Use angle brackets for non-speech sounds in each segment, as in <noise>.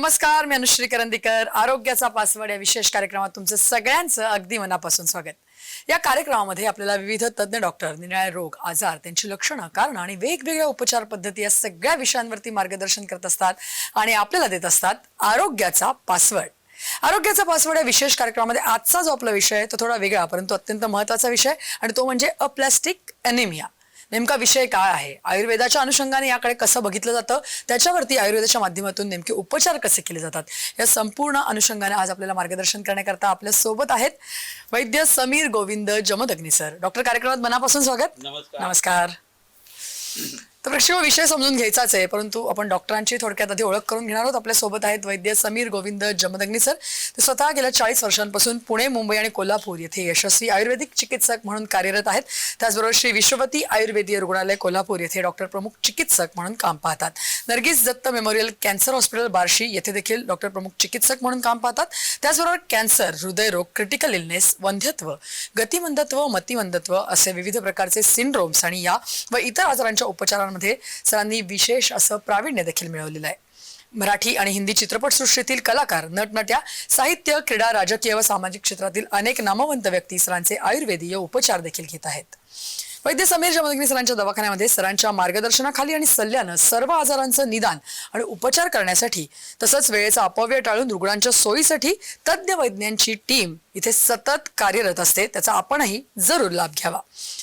नमस्कार मी अनुश्री करंदीकर. आरोग्याचा पासवर्ड या विशेष कार्यक्रमात तुमचं सगळ्यांचं अगदी मनापासून स्वागत. या कार्यक्रमामध्ये आपल्याला विविध तज्ज्ञ डॉक्टर निराळे रोग आजार त्यांची लक्षणं कारण आणि वेगवेगळ्या उपचार पद्धती या सगळ्या विषयांवरती मार्गदर्शन करत असतात आणि आपल्याला देत असतात आरोग्याचा पासवर्ड. आरोग्याचा पासवर्ड या विशेष कार्यक्रमामध्ये आजचा जो आपला विषय आहे तो थोडा वेगळा परंतु अत्यंत महत्त्वाचा विषय आणि तो म्हणजे अप्लॅस्टिक अनेमिया नेमका विषय काय आहे? आयुर्वेदाच्या अनुषंगाने याकडे कसं बघितलं जातं? त्याच्यावरती आयुर्वेदाच्या माध्यमातून नेमके उपचार कसे केले जातात? या संपूर्ण अनुषंगाने आज आपल्याला मार्गदर्शन करण्याकरता आपल्यासोबत आहेत वैद्य समीर गोविंद जमदग्नी सर. डॉक्टर कार्यक्रमात मनापासून स्वागत. नमस्कार. नमस्कार. तर प्रेक्षक विषय समजून घ्यायचाच आहे परंतु आपण डॉक्टरांची थोडक्यात आधी ओळख करून घेणार आहोत. आपल्यासोबत आहेत वैद्य समीर गोविंद जमदग्नी सर. ते स्वतः गेल्या चाळीस वर्षांपासून पुणे मुंबई आणि कोल्हापूर येथे यशस्वी आयुर्वेदिक चिकित्सक म्हणून कार्यरत आहेत. त्याचबरोबर श्री विश्वपती आयुर्वेदीय रुग्णालय कोल्हापूर येथे डॉक्टर प्रमुख चिकित्सक म्हणून काम पाहतात. Nargis Dutt memorial cancer hospital Barshi येथे देखील डॉक्टर प्रमुख चिकित्सक म्हणून काम पाहतात. त्याचबरोबर कॅन्सर हृदयरोग क्रिटिकल इलनेस वंध्यत्व गतिमंदत्व मतिमंदत्व असे विविध प्रकारचे सिंड्रोम्स आणि या व इतर आजारांच्या उपचारांमध्ये सरांनी विशेष असं प्रावीण्य देखील मिळवलेलं आहे. मराठी आणि हिंदी चित्रपटसृष्टीतील कलाकार नटनट्या साहित्य क्रीडा राजकीय व सामाजिक क्षेत्रातील अनेक नामवंत व्यक्ती सरांचे आयुर्वेदीय उपचार देखील घेत आहेत. वैद्य समीर जमदग्नी सरांच्या दवाखान्यामध्ये सरांच्या मार्गदर्शनाखाली आणि सल्ल्यानं सर्व आजारांचं निदान आणि उपचार करण्यासाठी तसंच वेळेचा अपव्यय टाळून रुग्णांच्या सोयीसाठी तज्ज्ञ वैज्ञांची टीम इथे सतत कार्यरत असते. त्याचा आपणही जरूर लाभ घ्यावा.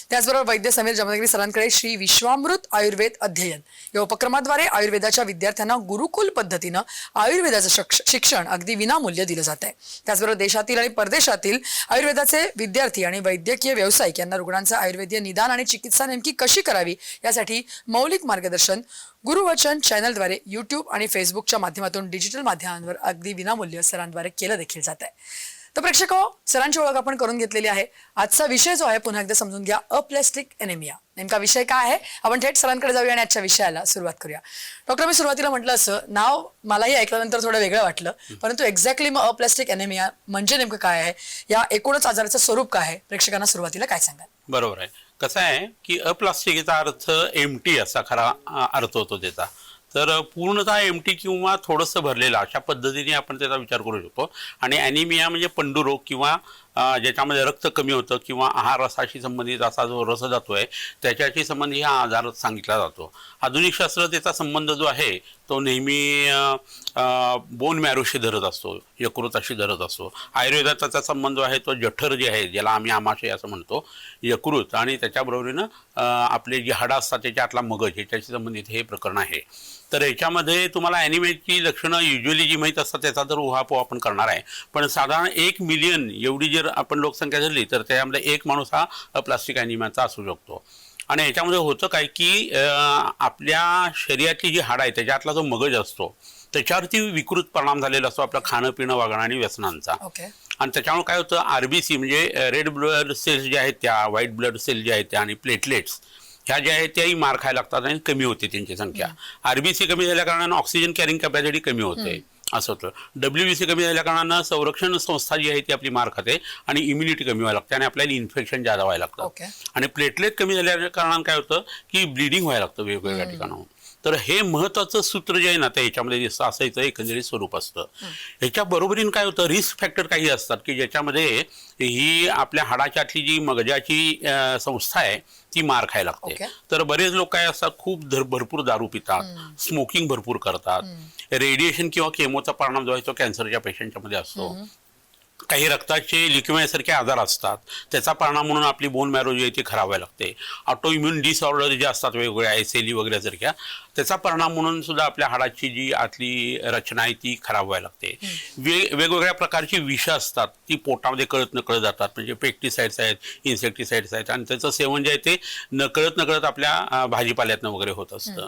त्याचबरोबर वैद्य समीर जमदग्नी सरांकडे श्री विश्वामृत आयुर्वेद अध्ययन. या उपक्रमाद्वारे आयुर्वेदाच्या विद्यार्थ्यांना गुरुकुल पद्धतीनं आयुर्वेदाचं शिक्षण अगदी विनामूल्य दिलं जात आहे त्याचबरोबर देशातील आणि परदेशातील आयुर्वेदाचे विद्यार्थी आणि वैद्यकीय व्यावसायिक यांना रुग्णांचं आयुर्वेदीय निदान आणि चिकित्सा नेमकी कशी करावी यासाठी मौलिक मार्गदर्शन गुरुवचन चॅनलद्वारे युट्यूब आणि फेसबुकच्या माध्यमातून डिजिटल माध्यमांवर अगदी विनामूल्य सरांद्वारे केलं देखील जात आहे. तर प्रेक्षक हो, सरांची ओळख आपण करून घेतलेली आहे. आजचा विषय जो आहे पुन्हा एकदा समजून घ्या अप्लॅस्टिक एनेमिया. नेमका विषय काय आहे? आपण थेट सरांकडे जाऊया आणि आजच्या विषयाला सुरुवात करूया. डॉक्टर मी सुरुवातीला म्हटलं असं नाव मलाही ऐकल्यानंतर थोडं वेगळं वाटलं परंतु एक्झॅक्टली मग अप्लॅस्टिक एनेमिया म्हणजे नेमकं काय आहे? या एकूणच आजाराचं स्वरूप काय आहे? प्रेक्षकांना सुरुवातीला काय सांगाल? बरोबर आहे. कसं आहे की अप्लास्टिकचा अर्थ एम टी असा खरा अर्थ होतो त्याचा. तर पूर्णतः एम टी किंवा थोडंसं भरलेलं अशा पद्धतीने आपण त्याचा विचार करू शकतो. आणि ॲनिमिया म्हणजे पंडुरोग किंवा ज्याच्यामध्ये रक्त कमी होतं किंवा आहार रसाशी संबंधित असा जो रसधातू आहे त्याच्याशी संबंधित हा आजार सांगितला जातो. आधुनिक शास्त्र त्याचा संबंध जो आहे तो नेहमी बोन मॅरोशी धरत असतो यकृताशी धरत असतो. आयुर्वेदात त्याचा संबंध आहे तो जठर जे आहे ज्याला आम्ही आमाशय असं म्हणतो यकृत आणि त्याच्याबरोबरीनं आपले जे हाडं असतात त्याच्यातला मगज ह्याच्याशी संबंधित हे प्रकरण आहे. तर याच्यामध्ये तुम्हाला ॲनिमेटची लक्षणं युजली जी माहीत असतात त्याचा तर उहापोह आपण करणार आहे. पण साधारण एक मिलियन एवढी जर आपण लोकसंख्या धरली तर त्यामध्ये एक माणूस हा प्लास्टिक ॲनिमियाचा असू शकतो. आणि याच्यामध्ये होतं काय की आपल्या शरीरातली जी हाडं आहे त्याच्यातला जो मगज असतो त्याच्यावरती विकृत परिणाम झालेला असतो आपलं खाणं पिणं वागणं आणि व्यसनांचा. आणि त्याच्यामुळे काय होतं आरबीसी म्हणजे रेड ब्लड सेल्स ज्या आहेत त्या व्हाईट ब्लड सेल ज्या आहेत त्या आणि प्लेटलेट्स ह्या ज्या आहेत त्याही मार खायला लागतात आणि कमी होते त्यांची संख्या. आरबीसी कमी झाल्या कारणानं ऑक्सिजन कॅरिंग कॅपॅसिटी कमी होते असं होतं. डब्ल्यू बी सी कमी झाल्या कारणानं संरक्षण संस्था जी आहे ती आपली मार खाते आणि इम्युनिटी कमी व्हायला लागते आणि आपल्याला इन्फेक्शन जादा व्हायला लागतं. आणि प्लेटलेट कमी झाल्या कारणानं काय होतं की ब्लिडिंग व्हायला लागतं वेगवेगळ्या ठिकाणाहून. तर हे महत्वाचं सूत्र जे आहे ना ते ह्याच्यामध्ये दिसतं असं याचं एकंदरीत स्वरूप असतं. ह्याच्या बरोबरीनं काय होतं रिस्क फॅक्टर काही असतात की ज्याच्यामध्ये ही आपल्या हाडाच्यातली जी मगजाची संस्था आहे ती मार खायला लागते. Okay. तर बरेच लोक काय असतात खूप भरपूर दारू पितात स्मोकिंग भरपूर करतात. रेडिएशन किंवा केमोचा परिणाम जो आहे तो कॅन्सरच्या पेशंटच्या मध्ये असतो. काही रक्ताचे लिक्युमियासारखे आजार असतात. त्याचा परिणाम म्हणून आपली बोन मॅरो जी आहे ती खराब व्हायला लागते. ऑटो इम्युन डिसऑर्डर जे असतात वेगवेगळ्या एल वगैरे सारख्या त्याचा परिणाम म्हणून सुद्धा आपल्या हाडाची जी आतली रचना आहे ती खराब व्हायला लागते. वे वेगवेगळ्या प्रकारची विष असतात ती पोटामध्ये कळत नकळत जातात. म्हणजे पेक्टिसाइड्स आहेत इन्सेक्टिसाइड्स आहेत आणि त्याचं सेवन जे आहे ते नकळत नकळत आपल्या भाजीपाल्यातनं वगैरे होत असतं.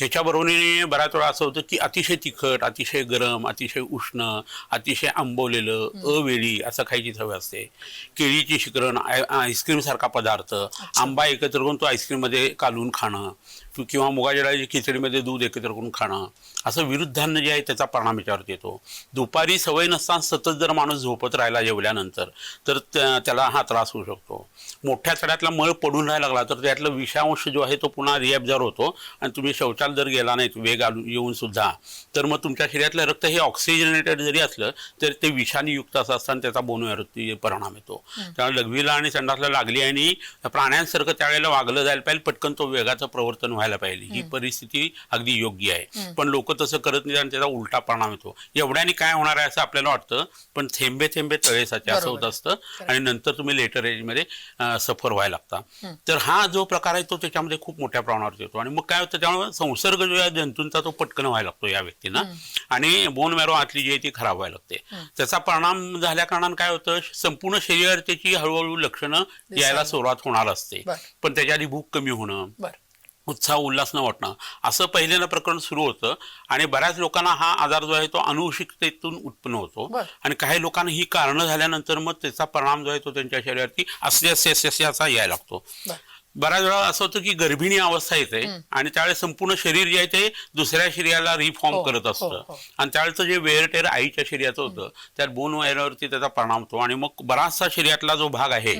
ह्याच्याबरोबरीने बऱ्याच वेळा असं होतं की अतिशय तिखट अतिशय गरम अतिशय उष्ण अतिशय आंबवलेलं अवेळी असं खायची सवय असते. केळीची शिकरण आय- आईस्क्रीम सारखा पदार्थ आंबा एकत्र करून तो आईस्क्रीममध्ये कालवून खाणं तू- किंवा मुगाच्या डाळीची खिचडीमध्ये दूध एकत्र करून खाणं असं विरुद्धान्न जे आहे त्याचा परिणाम याच्यावरती येतो. दुपारी सवय नसताना सतत जर माणूस झोपत राहिला जेवल्यानंतर तर त्या- त्याला हा त्रास होऊ शकतो. मोठ्या तड्यातला मळ पडून राहायला लागला तर त्यातला विषांश जो आहे तो पुन्हा रिॲब्झॉर्व होतो आणि तुम्ही शौचाला जर गेला नाही वेग आलू येऊन सुद्धा तर मग तुमच्या शरीरातलं रक्त हे ऑक्सिजनेटेड जरी असलं तर ते विषाणी युक्त असं असताना त्याचा बोनवरती परिणाम येतो. त्यामुळे लघवीला आणि संडासला लागली आणि प्राण्यांसारखं त्यावेळेला वागलं जायला पाहिजे पटकन तो वेगाचं प्रवर्तन व्हायला पाहिजे ही परिस्थिती अगदी योग्य आहे. पण लोक तसं करत नाही आणि त्याचा उलटा परिणाम येतो एवढ्याने काय होणार आहे असं आपल्याला वाटतं पण थेंबे थेंबे तळेसाचे असं होत. असतं आणि नंतर तुम्ही लेटर एजमध्ये सफर व्हायला लागता. तर हा जो प्रकार आहे तो त्याच्यामध्ये खूप मोठ्या प्रमाणावर येतो. आणि मग काय होतं त्यामुळे संसर्ग जो आहे जंतूंचा तो पटकन व्हायला लागतो या व्यक्तींना. आणि बोन मॅरो आतली जी आहे ती खराब व्हायला लागते. त्याचा परिणाम झाल्या कारणानं काय होतं संपूर्ण शरीरावर त्याची हळूहळू लक्षणं यायला सुरुवात होणार असते. पण त्याच्या आधी भूक कमी होणं उत्साह उल्हास न वाटणं. असं पहिल्यांदा प्रकरण सुरू होतं आणि बऱ्याच लोकांना हा आजार जो आहे तो अनुवंशिकतेतून उत्पन्न होतो. आणि काही लोकांना ही कारणं झाल्यानंतर मग त्याचा परिणाम जो आहे तो त्यांच्या शरीरावरती असे असे असे असे असा यायला लागतो बऱ्याच वेळा असं होतं की गर्भिणी अवस्था येते आणि त्यावेळेस संपूर्ण शरीर जे आहे ते दुसऱ्या शरीराला रिफॉर्म हो, करत हो, असतं. हो. आणि त्यावेळेचं जे वेअर टेर आईच्या शरीराचं होतं त्यात बोन वायरावरती त्याचा परिणाम होतो. आणि मग बराचसा शरीरातला जो भाग आहे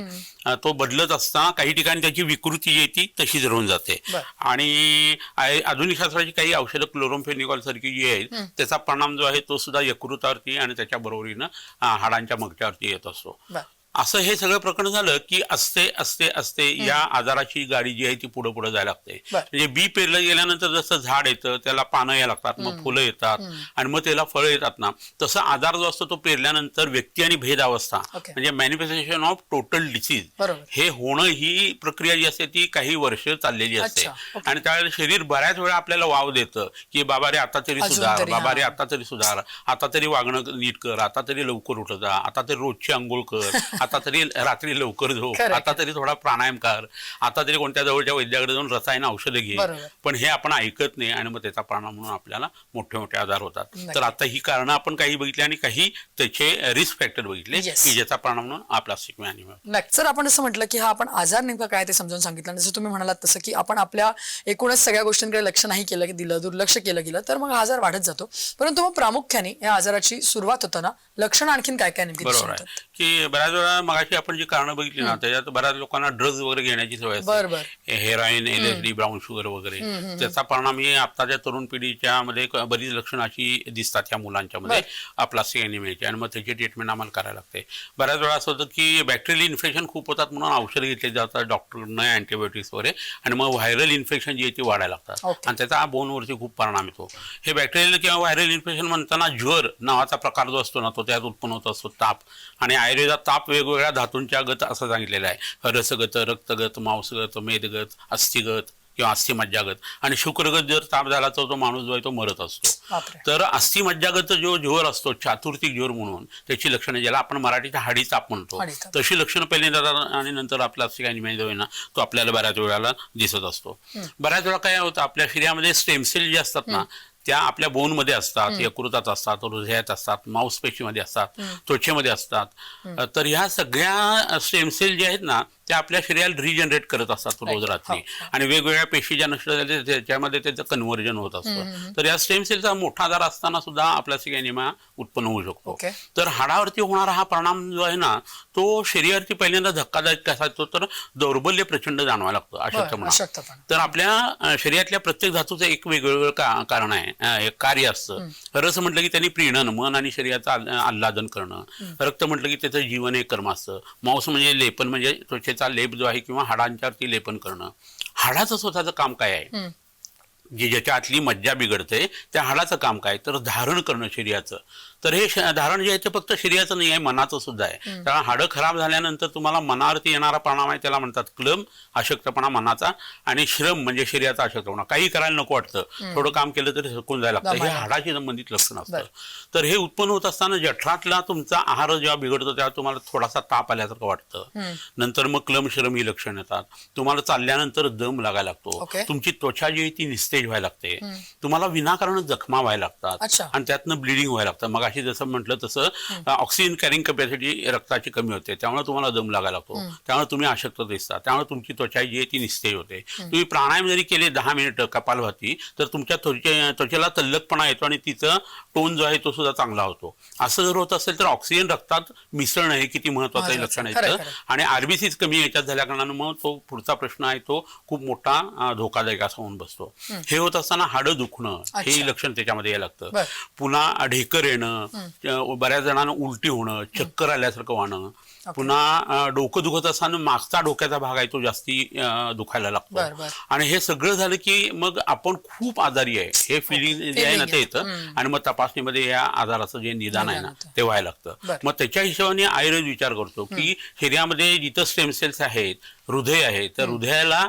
तो बदलत असताना काही ठिकाणी त्याची विकृती जी ती तशीच राहून जाते. आणि आधुनिक शास्त्राची काही औषधं क्लोरोमफेनिकॉल सारखी जी आहेत त्याचा परिणाम जो आहे तो सुद्धा यकृतावरती आणि त्याच्या बरोबरीनं हाडांच्या मगच्यावरती येत असतो. असं हे सगळं प्रकरण झालं की असते असते असते या आजाराची गाडी जी आहे ती पुढे पुढे जायला लागते. म्हणजे बी पेरलं गेल्यानंतर जसं झाड येतं त्याला पानं यायला लागतात मग फुलं येतात आणि मग त्याला फळं येतात ना तसं आजार जो असतो तो पेरल्यानंतर व्यक्ती आणि भेद अवस्था. म्हणजे मॅनिफेस्टेशन ऑफ टोटल डिसीज. हे होणं ही प्रक्रिया जी असते ती काही वर्ष चाललेली असते. आणि त्यावेळेला शरीर बऱ्याच वेळा आपल्याला वाव देतं की बाबा रे आता तरी सुधार बाबा रे. आता तरी सुधार आता तरी वागणं नीट कर आता तरी लवकर उठत जा आता तरी रोजची आंघोळ कर <laughs> आता तरी रात्री लवकर झोप. आता तरी थोडा प्राणायाम कर आता तरी कोणत्या जवळच्या वैद्याकडे जाऊन रसायन औषधं घे. पण हे आपण ऐकत नाही आणि मग त्याचा परिणाम म्हणून आपल्याला मोठे मोठे आजार होतात. तर आता ही कारणं आपण काही बघितली आणि काही त्याचे रिस्क फॅक्टर बघितले. की ज्याचा परिणाम म्हणून नक्की सर आपण असं म्हटलं की हा आपण आजार नेमका काय ते समजावून सांगितलं जसं तुम्ही म्हणालात तसं की आपण आपल्या एकूणच सगळ्या गोष्टींकडे लक्ष नाही केलं की दिलं दुर्लक्ष केलं गेलं तर मग आजार वाढत जातो परंतु मग प्रामुख्याने या आजाराची सुरुवात होताना लक्षण आणखीन काय काय नेमकी? की बऱ्याच वेळा मगाशी आपण जी कारणं बघितली ना त्याच्यात बऱ्याच लोकांना ड्रग्ज वगैरे घेण्याची सवय बरं. हेरोईन एलएसडी ब्राऊन शुगर वगैरे. त्याचा परिणाम ही आताच्या तरुण पिढीच्या मध्ये बरीच लक्षणं अशी दिसतात या मुलांच्या मध्ये. प्लास्टिक अॅनिमियाची आणि मग त्याची ट्रीटमेंट आम्हाला करायला लागते. बऱ्याच वेळा असं होतं की बॅक्टेरियल इन्फेक्शन खूप होतात म्हणून औषध घेतले जातात डॉक्टरनं अँटीबायोटिक्स वगैरे. आणि मग व्हायरल इन्फेक्शन जी आहे ती वाढायला लागतात. आणि त्याचा बोनवरती खूप परिणाम येतो. हे बॅक्टेरियल किंवा व्हायरल इन्फेक्शन म्हणताना ज्वर नावाचा प्रकार जो असतो ना तो त्यात उत्पन्न होत असतो ताप. आणि आयुर्वेदात ताप वेगवेगळ्या धातूंच्या गत असं सांगितलेलं आहे. रसगत रक्तगत मांसगत मेदगत अस्थिगत किंवा अस्थि मज्जागत आणि शुक्रगत जर ताप झाला तर तो माणूस जो आहे तो मरत असतो. तर अस्थि मज्जागत जो ज्वर असतो चातुर्थिक ज्वर म्हणून त्याची लक्षणं ज्याला आपण मराठीत हाडी ताप म्हणतो. तशी लक्षणं पहिल्यांदा येतात आणि नंतर आपला प्लास्टिक अॅनिमिया जो आहे ना तो आपल्याला बऱ्याच वेळाला दिसत असतो. बऱ्याच वेळा काय होतं आपल्या शरीरामध्ये स्टेम सेल जे असतात ना त्या आपल्या बोनमध्ये असतात यकृतात असतात हृदयात असतात मांसपेशीमध्ये असतात त्वचेमध्ये असतात. तर ह्या सगळ्या स्टेम सेल जे आहेत ना त्या आपल्या शरीराला रिजनरेट करत असतात रोज रात्री. आणि वेगवेगळ्या पेशी ज्या नष्ट झाल्या त्याच्यामध्ये त्याचं कन्व्हर्जन होत असतं. तर या स्टेम सेलचा मोठा आजार असताना सुद्धा आपल्या सिगॅनिमा उत्पन्न होऊ शकतो. तर हाडावरती होणारा हा परिणाम जो आहे ना तो शरीरावरती पहिल्यांदा धक्कादायक कसा येतो? तर दौर्बल्य प्रचंड जाणवायला लागतं अशक्तपणा. तर आपल्या शरीरातल्या प्रत्येक धातूचं एक वेगवेगळं कारण आहे. कार्य असतं. रस म्हटलं की त्यांनी प्रीणन मन आणि शरीराचं आल- आल्हादन करणं. रक्त म्हटलं की त्याचं जीवन एक कर्म असतं. मांस म्हणजे लेपन म्हणजे त्वचेचा लेप जो आहे किंवा हाडांच्यावरती लेपन करणं हाडाचं स्वतःचं काम काय आहे? जी ज्याच्या आतली मज्जा बिघडते त्या हाडाचं काम काय तर धारण करणं शरीराचं. तर हे धारण जे आहे ते फक्त शरीराचं नाही आहे मनाचं सुद्धा आहे. कारण हाडं खराब झाल्यानंतर तुम्हाला मनावरती येणारा परिणाम आहे त्याला म्हणतात क्लम अशक्तपणा मनाचा आणि श्रम म्हणजे शरीराचा अशक्तपणा. काही करायला नको वाटतं. थोडं काम केलं तरी थकून जायला लागतं. हे. हाडाशी संबंधित लक्षण असतं. तर हे उत्पन्न होत असताना जठरातला तुमचा आहार जेव्हा बिघडतो तेव्हा तुम्हाला थोडासा ताप आल्यासारखं वाटतं. नंतर मग क्लम श्रम ही लक्षण येतात. तुम्हाला चालल्यानंतर दम लागायला लागतो. तुमची त्वचा जी आहे ती निस्तेज व्हायला लागते. तुम्हाला विनाकारण जखमा व्हायला लागतात. आणि त्यातनं ब्लिडिंग व्हायला लागतं. मग अशी जसं म्हटलं तसं ऑक्सिजन कॅरिंग कॅपॅसिटी रक्ताची कमी होते. त्यामुळे तुम्हाला दम लागायला लागतो. त्यामुळे तुम्ही अशक्त दिसता. त्यामुळे तुमची त्वचा जी आहे ती निस्तेज होते. तुम्ही प्राणायाम जरी केले दहा मिनिटं कपालभाती तर तुमच्या त्वचे त्वचेला तल्लकपणा येतो आणि तिचं टोन जो आहे तो सुद्धा चांगला होतो. असं जर होत असेल तर ऑक्सिजन रक्तात मिसळणं हे किती महत्वाचं. लक्षण येतं. आणि आरबीसीच कमी याच्यात झाल्या कारणानं मग तो पुढचा प्रश्न आहे तो खूप मोठा धोकादायक असा होऊन बसतो. हे. होत असताना हाडं दुखणं हे. लक्षण त्याच्यामध्ये यायला लागतं. पुन्हा ढेकर येणं बऱ्याच जणांना उलटी होणं चक्कर आल्यासारखं व्हाणं पुन्हा डोकं दुखत असताना मागचा डोक्याचा भाग आहे तो जास्ती दुखायला लागतो. आणि हे सगळं झालं की मग आपण खूप आजारी आहे. हे फिलिंग जे आहे ना ते येतं. आणि मग तपासणीमध्ये या आजाराचं जे निदान आहे ना. ते व्हायला लागतं. मग त्याच्या हिशोबाने आयुर्वेद विचार करतो की शरीरामध्ये जिथं स्टेम सेल्स आहेत हृदय आहे तर हृदयाला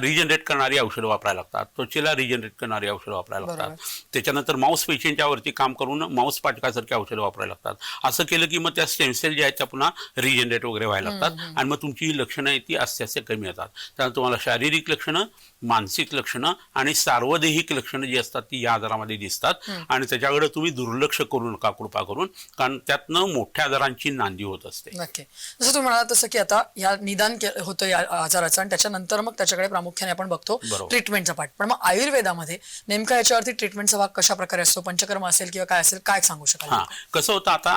रिजनरेट करणारी औषधं वापरायला लागतात. त्वचेला रिजनरेट करणारी औषधं वापरायला. लागतात. त्याच्यानंतर माऊस पेशींच्या वरती काम करून माऊस पाटकासारखी औषधं वापरायला लागतात. असं केलं की मग त्या स्टेम सेल ज्या आहेत त्या पुन्हा रिजनरेट वगैरे व्हायला लागतात. आणि मग तुमची लक्षणं आहेत ती असे असे कमी येतात त्यामुळे तुम्हाला शारीरिक लक्षणं मानसिक लक्षणं आणि सार्वदेहिक लक्षणं जी असतात ती या आजारामध्ये दिसतात. आणि त्याच्याकडे तुम्ही दुर्लक्ष करू नका कृपा करून कारण त्यातनं मोठ्या आजारांची नांदी होत असते. नक्की. जसं तुम्ही म्हणाला तसं की आता या निदान होतं या आजाराचं आणि त्याच्यानंतर मग त्याच्याकडे प्रामुख्याने आपण बघतो. ट्रीटमेंटचा पार्ट. पण मग आयुर्वेदामध्ये नेमका याच्यावरती ट्रीटमेंटचा भाग कशा प्रकारे असतो? पंचकर्म असेल किंवा काय असेल काय सांगू शकाल? हा. कसं होतं आता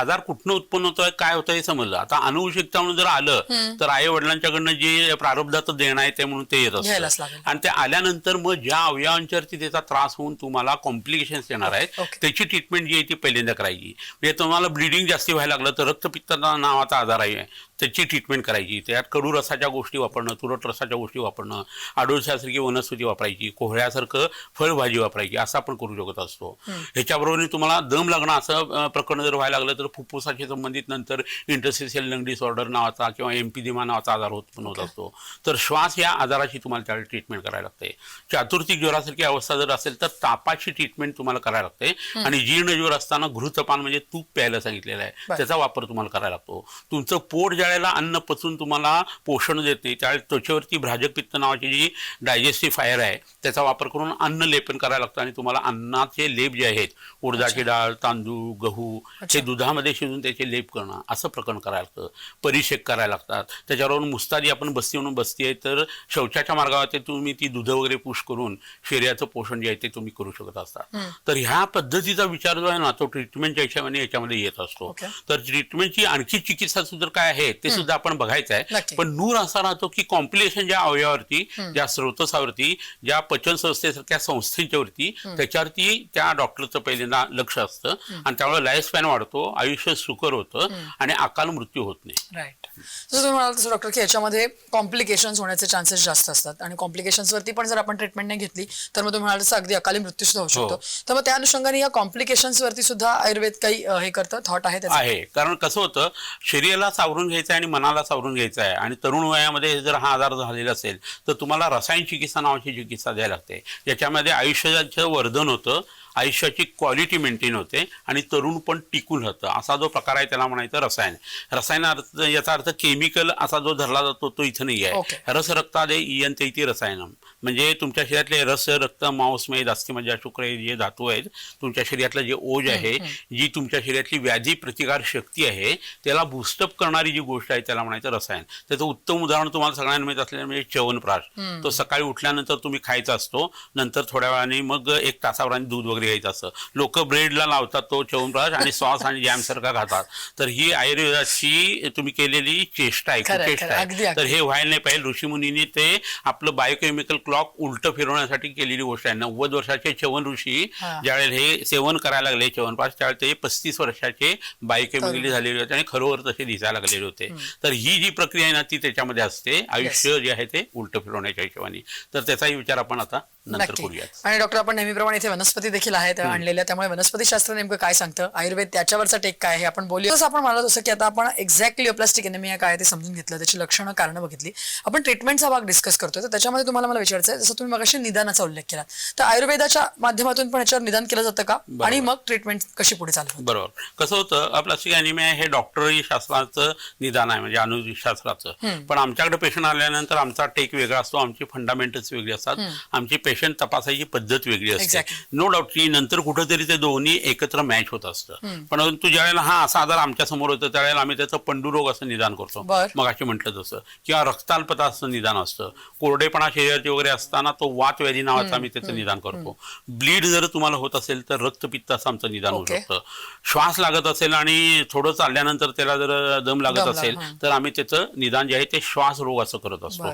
आजार कुठनं उत्पन्न होतोय काय होतं हे समजलं. आता अनुवंशिकता म्हणून जर आलं तर आई वडिलांच्याकडनं जे प्रारब्धाचं देणं आहे ते म्हणून ते येत असतं. लागेल. आणि ते आल्यानंतर मग ज्या अवयवांच्यावरती त्याचा त्रास होऊन तुम्हाला कॉम्प्लिकेशन्स येणार आहेत. त्याची ट्रीटमेंट जी आहे ती पहिल्यांदा करायची म्हणजे तुम्हाला ब्लिडिंग जास्ती व्हायला लागलं तर रक्तपित्त नावाचा आजार आहे त्याची ट्रीटमेंट करायची. त्यात कडू रसाच्या गोष्टी वापरणं तुरट रसाच्या गोष्टी वापरणं आडोळशासारखी वनस्पती वापरायची कोहळ्यासारखं फळभाजी वापरायची असं आपण करू शकत असतो. ह्याच्याबरोबर तुम्हाला दम लागणं असं प्रकरण जर व्हायला लागलं तर फुफ्फुसाशी संबंधित नंतर इंटरसिशियल लंग डिसऑर्डर नावाचा किंवा एमपीदिमा नावाचा आजार होत पण होत असतो. तर श्वास या आजाराची तुम्हाला त्यावेळी ट्रीटमेंट करायला लागते. चातुर्थिक ज्वरासारखी अवस्था जर असेल तर तापाची ट्रीटमेंट तुम्हाला करायला लागते. आणि जीर्ण ज्वर असताना घृतपान म्हणजे तूप प्यायला सांगितलेलं आहे. त्याचा वापर तुम्हाला करायला लागतो. तुमचं पोट वेळेला अन्न पचून तुम्हाला पोषण देते. त्यावेळेस त्वचेवरती भ्राजक पित्त नावाची जी डायजेस्टिव्ह फायर आहे त्याचा वापर करून अन्न लेपन करायला लागतं आणि तुम्हाला अन्नाचे लेप जे आहेत उडदाची डाळ तांदूळ गहू हे दुधामध्ये शिजून त्याचे लेप करणं असं प्रकरण करायला लागतं. परिषेक करायला लागतात. त्याच्यावरून मुस्तादी आपण बस्ती म्हणून बसती आहे तर शौचाच्या मार्गावर तुम्ही ती दूध वगैरे पुश करून शरीराचं पोषण जे आहे ते तुम्ही करू शकत असता तर ह्या पद्धतीचा विचार जो आहे ना तो ट्रीटमेंटच्या हिशोबाने याच्यामध्ये येत असतो. तर ट्रीटमेंटची आणखी चिकित्सा सुद्धा काय आहे ते सुद्धा आपण बघायचं आहे. पण नूर असा राहतो की कॉम्प्लिकेशन ज्या अवयवावरती ज्या स्रोतसावरती ज्या पचन संस्थेसारख्या संस्थेच्या वरती त्याच्यावरती त्या डॉक्टरचं पहिल्यांदा लक्ष असतं. आणि त्यामुळे लाईफ स्पॅन वाढतो आयुष्य सुकर होतं आणि अकाल मृत्यू होत नाही. जसं तुम्ही म्हणाल तसं डॉक्टर की याच्यामध्ये कॉम्प्लिकेशन्स होण्याचे चान्सेस जास्त असतात. आणि कॉम्प्लिकेशन्स वरती पण जर आपण ट्रीटमेंट नाही घेतली तर मग तुम्ही म्हणाल तसं अगदी अकाली मृत्यू सुद्धा होऊ शकतो. हो. तर मग त्या अनुषंगाने या कॉम्प्लिकेशन्स वरती सुद्धा आयुर्वेद काही हे करतं? थॉट आहे आहे. कारण कसं होतं शरीराला सावरून घ्यायचं आहे आणि मनाला सावरून घ्यायचं आहे. आणि तरुण वयामध्ये जर हा आजार झालेला असेल तर तुम्हाला रसायन चिकित्सा नावाची चिकित्सा द्यायला लागते. याच्यामध्ये आयुष्याचं वर्धन होतं आयुष्याची क्वालिटी मेंटेन होते आणि तरुण पण टिकून राहतं. असा जो प्रकार आहे त्याला म्हणायचं रसायन. रसायन अर्थ याचा अर्थ केमिकल असा जो धरला जातो तो इथं नाही. आहे. रस रक्तादे इयंत इति रसायनम. म्हणजे तुमच्या शरीरातले रस रक्त मांसमय अस्थिमज्जा शुक्र हे जे धातू आहेत तुमच्या शरीरातलं जे ओज आहे जी तुमच्या शरीरातली व्याधी प्रतिकार शक्ती आहे त्याला बुस्टअप करणारी जी गोष्ट आहे त्याला म्हणायचं रसायन. त्याचं उत्तम उदाहरण तुम्हाला सगळ्यांना माहीत असलेलं म्हणजे च्यवनप्राश. तो सकाळी उठल्यानंतर तुम्ही खायचा असतो नंतर थोड्या वेळाने मग एक तासावर आणि दूध वगैरे घ्यायचं असतं. लोक ब्रेडला लावतात तो च्यवनप्राश आणि सॉस आणि जॅम सारखा खातात. तर ही आयुर्वेदाची तुम्ही केलेली चेष्टा आहे. अगदी, आहे. तर हे व्हायला नाही पाहिजे. ऋषीमुनींनी ते आपलं बायोकेमिकल क्लॉक उलट फिरवण्यासाठी केलेली गोष्ट आहे. नव्वद वर्षाचे चवन ऋषी. ज्यावेळेस हे सेवन करायला लागले चवनपास त्यावेळेस ते पस्तीस वर्षाचे बायोकेमिकली झालेले होते आणि खरोखर तसे दिसायला लागलेले होते. तर ही जी प्रक्रिया आहे ना ती त्याच्यामध्ये असते. आयुष्य जे आहे ते उलट फिरवण्याच्या हिशोबाने. तर त्याचाही विचार आपण आता नंतर करूयात. आणि डॉक्टर आपण नेहमीप्रमाणे इथे वनस्पती देखील आहेत आणलेल्या त्यामुळे वनस्पतीशास्त्र नेमकं काय सांगतं? आयुर्वेद त्याच्यावरचा टेक काय आहे? आपण बोलूया. तसं आपण म्हणत असं की आता आपण एक्झॅक्टली प्लास्टिक एनेमिया काय ते समजून घेतलं त्याची लक्षणं कारणं बघितली. आपण ट्रीटमेंटचा भाग डिस्कस करतोय तर त्याच्यामध्ये तुम्हाला मला विचारायचं आहे जसं तुम्ही मगाशी निदानाचा उल्लेख केला तर आयुर्वेदाच्या माध्यमातून पण याच्यावर निदान केलं जातं का? आणि मग ट्रीटमेंट कशी पुढे चालू? बरोबर. कसं होतं अप्लास्टिक अॅनिमिया हे डॉक्टरी शास्त्राचं निदान आहे म्हणजे अनुशास्त्राचं पण आमच्याकडे पेशंट आल्यानंतर आमचा टेक वेगळा असतो आमची फंडामेंटल्स वेगळी असतात. आमची पेशंट तपासायची पद्धत वेगळी असते. नो डाऊट की नंतर कुठेतरी ते दोन्ही एकत्र मॅच होत असतं. परंतु ज्यावेळेला हा असा आजार आमच्यासमोर होतो त्यावेळेला आम्ही त्याचं पंडुरोग असं निदान करतो. मग अशी म्हटलं तसं. किंवा रक्ताल्पता असं निदान असतं. कोरडेपणा शरीराचे वगैरे असताना तो वात व्याधी नावाचं आम्ही त्याचं निदान करतो ब्लीड जर तुम्हाला होत असेल तर रक्तपित्त असं आमचं निदान होऊ. शकतं श्वास लागत असेल आणि थोडं चालल्यानंतर त्याला जर दम लागत असेल. तर आम्ही त्याचं निदान जे आहे ते श्वास रोग असं करत असतो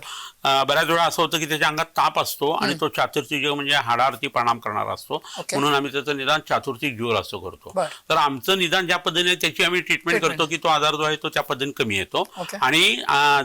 बऱ्याच वेळा असं होतं की त्याच्या अंगात ताप असतो आणि तो चातुर्थिक ज्वर म्हणजे हाडावरती परिणाम करणारा असतो. म्हणून आम्ही त्याचं निदान चातुर्थिक ज्वर असं करतो. तर आमचं निदान ज्या पद्धतीने त्याची आम्ही ट्रीटमेंट. करतो की तो आजार जो आहे तो त्या पद्धतीने कमी येतो. आणि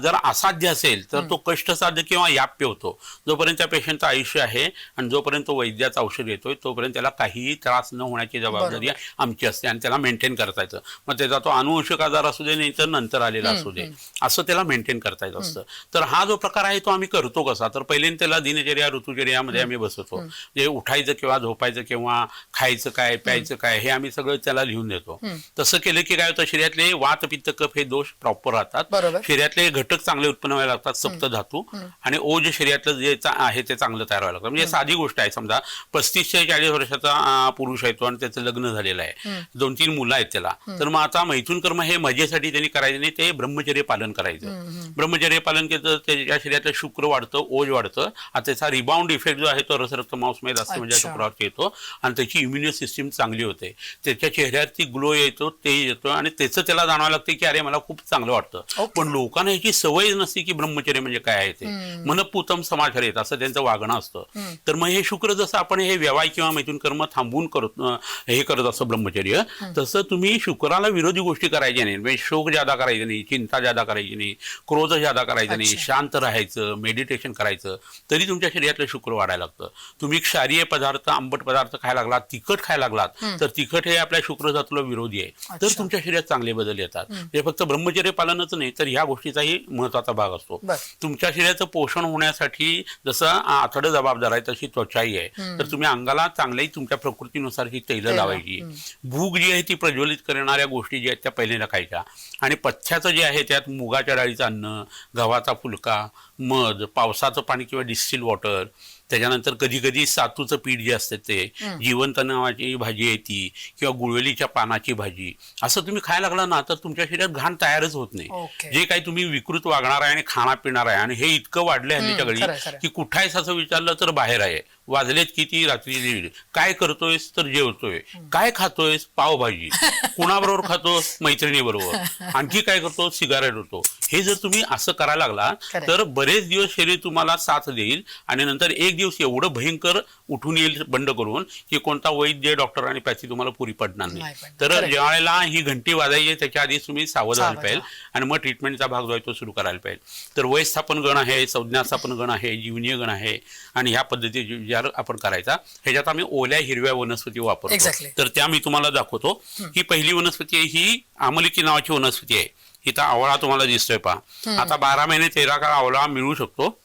जर असाध्य असेल तर तो कष्टसाध्य किंवा याप्य होतो जोपर्यंत त्या पेशंटचं आयुष्य आहे आणि जोपर्यंत तो वैद्याचं औषध येतोय तोपर्यंत त्याला काहीही त्रास न होण्याची जबाबदारी आमची असते आणि त्याला मेंटेन करता येतं. मग त्याचा तो अनुवंशिक आजार असू दे नाही तर नंतर आलेला असू दे असं त्याला मेंटेन करता येत असतं. तर हा जो प्रकार आहे तो आम्ही करतो कसा? तर पहिले त्याला दिनचर्या ऋतुचर्यामध्ये आम्ही बसवतो म्हणजे उठायचं किंवा झोपायचं किंवा खायचं काय प्यायचं काय हे आम्ही सगळं त्याला लिहून देतो. तसं केलं की काय होतं शरीरातले वात पित्त कफ हे दोष प्रॉपर राहतात. शरीरातले घटक चांगले उत्पन्न व्हायला लागतात सप्त धातू आणि ओज शरीरातलं जे आहे ते चांगलं तयार व्हायला लागतं. म्हणजे साधी गोष्ट आहे समजा पस्तीस ते चाळीस वर्षाचा पुरुष आहे तो आणि त्याचं लग्न झालेलं आहे. दोन तीन मुलं आहेत त्याला. तर मग आता मैथून कर्म हे मजेसाठी त्यांनी करायचं नाही ते ब्रह्मचर्य पालन करायचं. ब्रह्मचर्य पालन केलं तर त्याच्या शरीरातलं शुक्र वाढतं ओज वाढतं आणि त्याचा रिबाउंड इफेक्ट जो आहे तो रसरक्त मांसमेद असतो म्हणजे. शुक्रावरती येतो आणि त्याची इम्युनि सिस्टीम चांगली होते. त्याच्या चेहऱ्यावरती ग्लो येतो ते येतो आणि त्याचं त्याला जाणवायला लागते की अरे मला खूप चांगलं वाटतं. पण लोकांना याची सवय नसते की ब्रह्मचर्य म्हणजे काय आहे ते. मनपूतम समाचारित असं त्यांचं वागणं असतं. तर मग हे शुक्र जसं आपण हे व्यवहार किंवा मैथून कर्म थांबवून करत हे करत असतं ब्रह्मचर्य तसं तुम्ही शुक्राला विरोधी गोष्टी करायच्या नाही. म्हणजे शोक जादा करायचं नाही चिंता जादा करायची नाही क्रोध जादा करायचा नाही. शांत राहायचं मेडिटेशन करायचं तरी तुमच्या शरीरातलं शुक्र वाढायला लागतं. तुम्ही क्षारीय पदार्थ आंबट पदार्थ खायला लागलात तिखट खायला लागलात तर तिखट हे आपल्या शुक्रजातलं विरोधी आहे. तर. तुमच्या शरीरात चांगले बदल येतात. हे. फक्त ब्रह्मचर्य पालनच नाही तर ह्या गोष्टीचाही महत्त्वाचा भाग असतो. तुमच्या शरीराचं पोषण होण्यासाठी जसं आतडं जबाबदार आहे तशी त्वचाही आहे. तर तुम्ही अंगाला चांगल्याही तुमच्या प्रकृतीनुसार ही तैलं लावायची. भूक जी आहे ती प्रज्वलित करणाऱ्या गोष्टी ज्या आहेत त्या पहिल्यांदा खायच्या. आणि पथ्याचं जे आहे त्यात मुगाच्या डाळीचं अन्न गव्हाचा फुलका मध पावसाचं पाणी किंवा डिस्टिल वॉटर त्याच्यानंतर कधी कधी सातूचं पीठ जे असते ते जिवंत नावाची भाजी आहे ती किंवा गुळवेलीच्या पानाची भाजी असं तुम्ही खायला लागला ना तर तुमच्या शरीरात घाण तयारच होत नाही. जे काही तुम्ही विकृत वागणार आहे आणि खाणार पिणार आहे आणि हे इतकं वाढलं हल्लीच्या घडी. की कुठं आहेस असं विचारलं तर बाहेर आहे वाजलेत किती रात्री दीड. काय करतोयस तर जेवतोय. काय खातोयस? पावभाजी. <laughs> कुणाबरोबर खातोस? मैत्रिणीबरोबर. आणखी काय करतो सिगारेट होतो. हे जर तुम्ही असं करायला लागला. तर बरेच दिवस शरीर तुम्हाला साथ देईल आणि नंतर एक दिवस एवढं भयंकर उठून येईल बंड करून की कोणता वैद्य डॉक्टर आणि पॅथी तुम्हाला पुरी पडणार नाही. तर खरंय. ज्या वेळेला ही घंटी वाजायची त्याच्या आधीच तुम्ही सावध राहायला पाहिजे आणि मग ट्रीटमेंटचा भाग जो आहे तो सुरू करायला पाहिजे. तर वयस्थापन गण आहे संज्ञास्थापन गण आहे जीवनीय गण आहे आणि ह्या पद्धती विचार आपण करायचा. ह्याच्यात आम्ही ओल्या हिरव्या वनस्पती वापरतो. Exactly. तर त्या मी तुम्हाला दाखवतो. ही पहिली वनस्पती आहे ही आमलिकी नावाची वनस्पती आहे. इथं आवळा तुम्हाला दिसतोय पहा. आता बारा महिने तेरा काळ आवळा मिळू शकतो.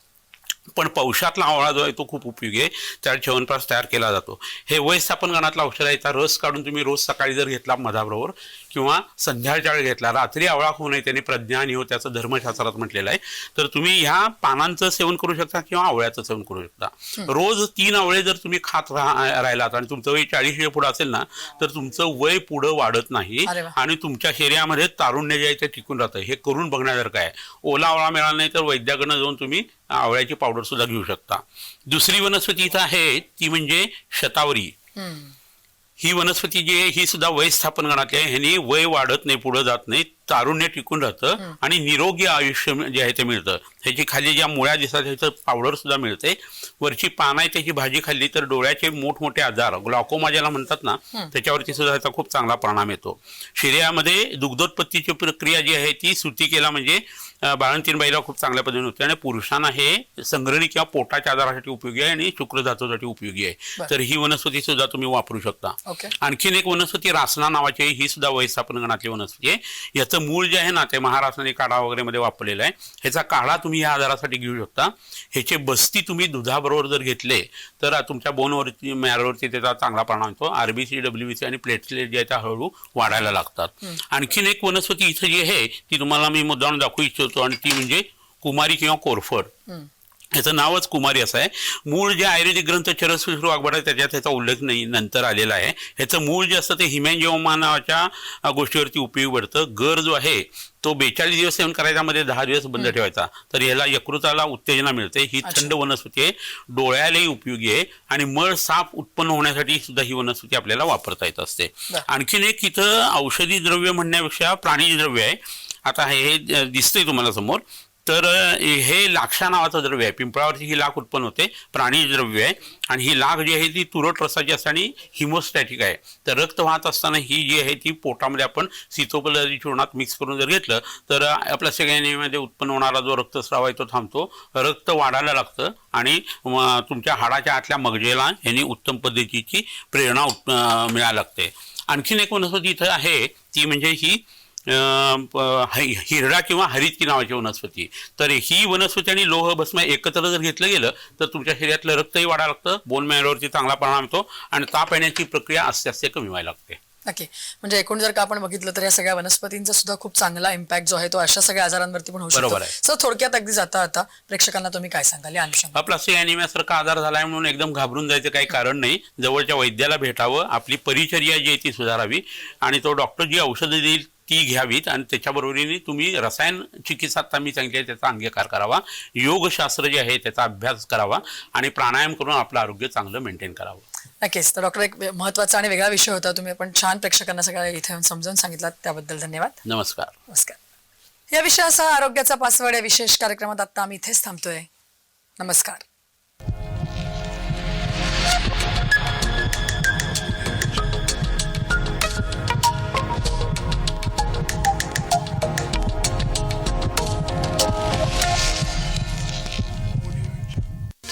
पण पौषातला आवळा जो आहे तो खूप उपयोगी आहे. त्यात च्यवनप्राश तयार केला जातो. हे वयस्थापन गणातला औषध आहे याचा रस काढून तुम्ही रोज सकाळी जर घेतला मधाबरोबर किंवा संध्याकाळच्या वेळी घेतला रात्री आवळा होऊ नये त्याने प्रज्ञा आणि हो त्याचं धर्मशास्त्रात म्हटलेलं आहे. तर तुम्ही ह्या पानांचं सेवन करू शकता किंवा आवळ्याचं सेवन करू शकता. रोज तीन आवळे जर तुम्ही खात राहा राहिलात आणि तुमचं वय चाळीस पुढे असेल ना तर तुमचं वय पुढं वाढत नाही. आणि तुमच्या शरीरामध्ये तारुण्य जे आहे ते टिकून राहतं. हे करून बघण्यासारखं आहे. ओला आवळा मिळाला नाही तर वैद्याकडनं जाऊन तुम्ही आवळ्याची पावडर सुद्धा घेऊ शकता. दुसरी वनस्पती इथं आहे ती म्हणजे शतावरी. ही वनस्पती जी आहे ही सुद्धा वय स्थापन गणातली आहे. ह्यानी वय वाढत नाही पुढं जात नाही तारुण्य टिकून राहतं आणि निरोगी आयुष्य जे आहे ते मिळतं. ह्याची खाली ज्या मुळ्या दिसतात ह्याचं पावडर सुद्धा मिळते. वरची पानं आहे त्याची भाजी खाल्ली तर डोळ्याचे मोठमोठे आजार ग्लॉकोमा ज्याला म्हणतात ना त्याच्यावरती सुद्धा ह्याचा खूप चांगला परिणाम येतो. शरीरामध्ये दुग्धोत्पत्तीची प्रक्रिया जी आहे ती सुती केला म्हणजे अं, बाळंतीण बाईला खूप चांगल्या पद्धतीने होते. आणि पुरुषांना हे संग्रहणी किंवा पोटाच्या आजारासाठी उपयोगी आहे आणि शुक्रधातूसाठी उपयोगी आहे. तर ही वनस्पती सुद्धा तुम्ही वापरू शकता. आणखीन एक वनस्पती रासना नावाची ही सुद्धा वैस्थापन गणातली वनस्पती आहे. याचं मूळ जे आहे ना ते महाराष्ट्राने काढा वगैरे मध्ये वापरलेलं आहे. ह्याचा काढा तुम्ही या आजारासाठी घेऊ शकता. ह्याचे बस्ती तुम्ही दुधाबरोबर जर घेतले तर तुमच्या बोनवरती मॅरवरती त्याचा चांगला परिणाम होतो. आरबीसी डब्ल्यूबीसी आणि प्लेटलेट जे आहे त्या हळूहळू वाढायला लागतात. आणखीन एक वनस्पती इथं जी आहे ती तुम्हाला मी मुद्दाम दाखवू इच्छितो आणि ती म्हणजे कुमारी किंवा कोरफड. याचं नावच कुमारी असं आहे. मूळ जे आयुर्वेदिक ग्रंथ वाघबड आहे त्याच्यात त्याचा उल्लेख नाही नंतर आलेला आहे. ह्याचं मूळ जे असतं ते हिमॅन्जिओमा नावाच्या गोष्टीवरती उपयोगी पडतं. गर जो आहे तो बेचाळीस दिवस सेवन करायचा मध्ये दहा दिवस बंद ठेवायचा. तर ह्याला यकृताला उत्तेजना मिळते. ही. थंड वनस्पती आहे. डोळ्यालाही उपयोगी आहे. आणि मळ साफ उत्पन्न होण्यासाठी सुद्धा ही वनस्पती आपल्याला वापरता येत असते. आणखीन एक इथं औषधी द्रव्य म्हणण्यापेक्षा प्राणी द्रव्य आहे. आता हे दिसतंय तुम्हाला समोर. तर हे लाक्षा नावाचं द्रव्य आहे. पिंपळावरती ही लाख उत्पन्न होते प्राणी द्रव्य आहे. आणि ही लाख जी आहे ती तुरट रसाची असते आणि हिमोस्टॅटिक आहे. तर रक्त वाहत असताना ही जी आहे ती पोटामध्ये आपण सीतोपलरी चूर्णात मिक्स करून जर घेतलं तर आपल्या सगळ्यांमध्ये उत्पन्न होणारा जो रक्तस्राव आहे तो थांबतो. रक्त वाढायला लागतं आणि तुमच्या हाडाच्या आतल्या मगजेला ह्यांनी उत्तम पद्धतीची प्रेरणा उत्- मिळायला लागते. आणखीन एक वनस्पती इथं आहे ती म्हणजे ही हिरडा किंवा हरितकी नावाची वनस्पती तर ही वनस्पती आणि लोह भस्म एकत्र जर घेतलं गेलं तर तुमच्या शरीरातलं रक्तही वाढायला लागतं बोन मॅरोवरती चांगला परिणाम होतो आणि ताप येण्याची प्रक्रिया आस्ते आस्ते कमी व्हायला लागते. नक्की. म्हणजे एकूण जर का आपण बघितलं तर या सगळ्या वनस्पतींचा सुद्धा खूप चांगला इम्पॅक्ट जो आहे तो अशा सगळ्या आजारांवरती पण होऊ शकतो. बरोबर आहे. सर थोडक्यात अगदी जाता आता प्रेक्षकांना तुम्ही काय सांगाल या अनुषंगाने? प्लास्टिक अॅनिमियासारखा आजार झालाय म्हणून एकदम घाबरून जायचं काही कारण नाही. जवळच्या वैद्याला भेटावं आपली परिचर्या जी आहे ती सुधारावी आणि तो डॉक्टर जी औषधं देईल ती घ्यावीत आणि त्याच्याबरोबरीने तुम्ही रसायन चिकित्सा आता मी सांगितले त्याचा अंगीकार करावा. योगशास्त्र जे आहे त्याचा अभ्यास करावा आणि प्राणायाम करून आपलं आरोग्य चांगलं मेंटेन करावं. नक्कीच. तर डॉक्टर एक महत्त्वाचा आणि वेगळा विषय होता. तुम्ही पण छान प्रेक्षकांना सगळ्या इथे येऊन समजावून सांगितलात त्याबद्दल धन्यवाद. नमस्कार. नमस्कार. या विषयासह आरोग्याचा पासवर्ड या विशेष कार्यक्रमात आता आम्ही इथेच थांबतोय. नमस्कार.